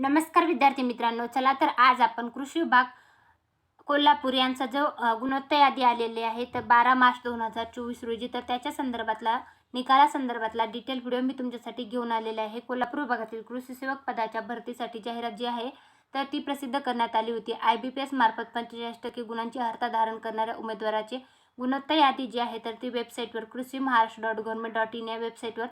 नमस्कार विद्यार्थी मित्रांनो चला तर आज आपण कृषी विभाग कोल्हापूर यांचा जो गुणवत्ता यादी आलेली आहे तर बारा मार्च दोन हजार चोवीस रोजी तर त्याच्या संदर्भातला निकालासंदर्भातला डिटेल व्हिडिओ मी तुमच्यासाठी घेऊन आलेला आहे. कोल्हापूर विभागातील कृषी सेवक पदाच्या भरतीसाठी जाहिरात जी आहे तर ती प्रसिद्ध करण्यात आली होती. आय बी पी एस मार्फत पंचेचाळीस टक्के गुणांची अर्हता धारण करणाऱ्या उमेदवाराची गुणवत्ता यादी जी आहे तर ती वेबसाईटवर कृषी Maharashtra dot government dot in या वेबसाईटवर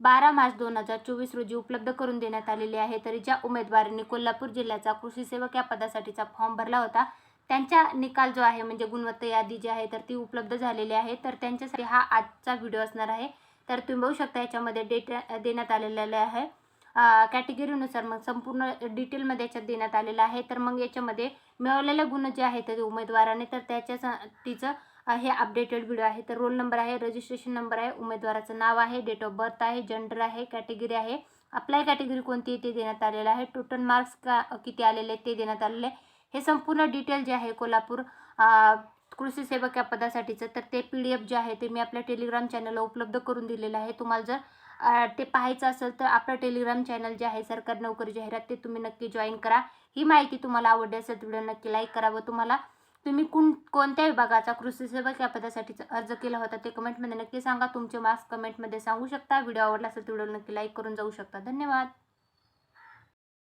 बारा मार्च दोन हजार चोवीस रोजी उपलब्ध करून देण्यात आलेली आहे. तरी ज्या उमेदवारांनी कोल्हापूर जिल्ह्याचा कृषी सेवक या पदासाठीचा फॉर्म भरला होता त्यांचा निकाल जो आहे म्हणजे गुणवत्ता यादी जी आहे तर ती उपलब्ध झालेली आहे. तर त्यांच्यासाठी हा आजचा व्हिडिओ असणार आहे. तर तुम्ही बघू शकता याच्यामध्ये डेटा देण्यात आलेला आहे. कॅटेगरीनुसार मग संपूर्ण डिटेलमध्ये याच्यात देण्यात आलेलं आहे. तर मग याच्यामध्ये मिळवलेले गुण जे आहेत ते उमेदवाराने तर त्याच्यासाठीचं हे अपडेटेड व्हिडिओ आहे. तर रोल नंबर आहे रजिस्ट्रेशन नंबर आहे उमेदवाराचं नाव आहे डेट ऑफ बर्थ आहे जेंडर आहे कॅटेगरी आहे. अप्लाय कॅटेगरी कोणती आहे ते देण्यात आलेलं आहे. टोटल मार्क्स का किती आलेले ते देण्यात आलेले आहे. हे संपूर्ण डिटेल जे आहे कोल्हापूर कृषी सेवक या पदासाठीचं. तर ते पी डी एफ जे आहे ते मी आपल्या टेलिग्राम चॅनलला उपलब्ध करून दिलेलं आहे. तुम्हाला जर ते पाहायचं असेल तर आपलं टेलिग्राम चॅनल जे आहे सरकार नोकरी जाहिरात ते तुम्ही नक्की जॉईन करा. ही माहिती तुम्हाला आवडली असेल तर व्हिडिओ नक्की लाईक करा व तुम्हाला तुम्ही कोण कोणत्या विभागाचा कृषी सेवक या पदासाठी अर्ज केला होता ते कमेंटमध्ये नक्की सांगा. तुमचे मार्क्स कमेंटमध्ये सांगू शकता. व्हिडिओ आवडला असेल तर व्हिडिओ नक्की लाईक करून जाऊ शकता. धन्यवाद.